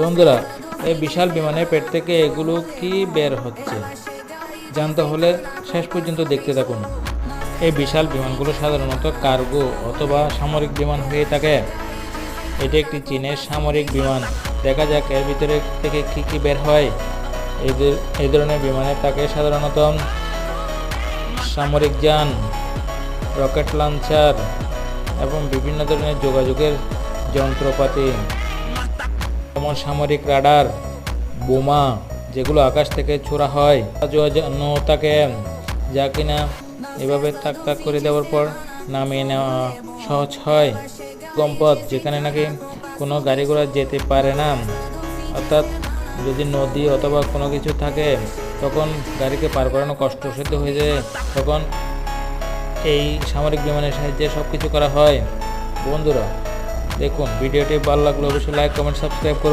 বন্ধুরা, এই বিশাল বিমানের পেট থেকে এগুলো কি বের হচ্ছে? জানতে হলে শেষ পর্যন্ত দেখতে থাকুন। এই বিশাল বিমানগুলো সাধারণত কার্গো অথবা সামরিক বিমান হয়ে থাকে। এটি একটি চীনের সামরিক বিমান। দেখা যাক এর ভিতরে থেকে কি কি বের হয়। এদের, এই ধরনের বিমানের তাকে সাধারণত সামরিক যান, রকেট লঞ্চার এবং বিভিন্ন ধরনের যোগাযোগের যন্ত্রপাতি। যেমন সামরিক রাডার, বোমা যেগুলো আকাশ থেকে ছোড়া হয়। তাকে যা কিনা এভাবে তাক তাক করে দেওয়ার পর নামিয়ে নেওয়া সহজ হয়। গম্পথ যেখানে নাকি কোনো গাড়ি ঘোড়া যেতে পারে না। অর্থাৎ যদি নদী অথবা কোনো কিছু থাকে, তখন গাড়িকে পার করানো কষ্টসাধ্য হয়ে যায়। তখন এই সামরিক বিমানের সাহায্যে সব কিছু করা হয়। বন্ধুরা দেখুন ভিডিওটি ভালো লাগলে অবশ্যই লাইক কমেন্ট সাবস্ক্রাইব করুন।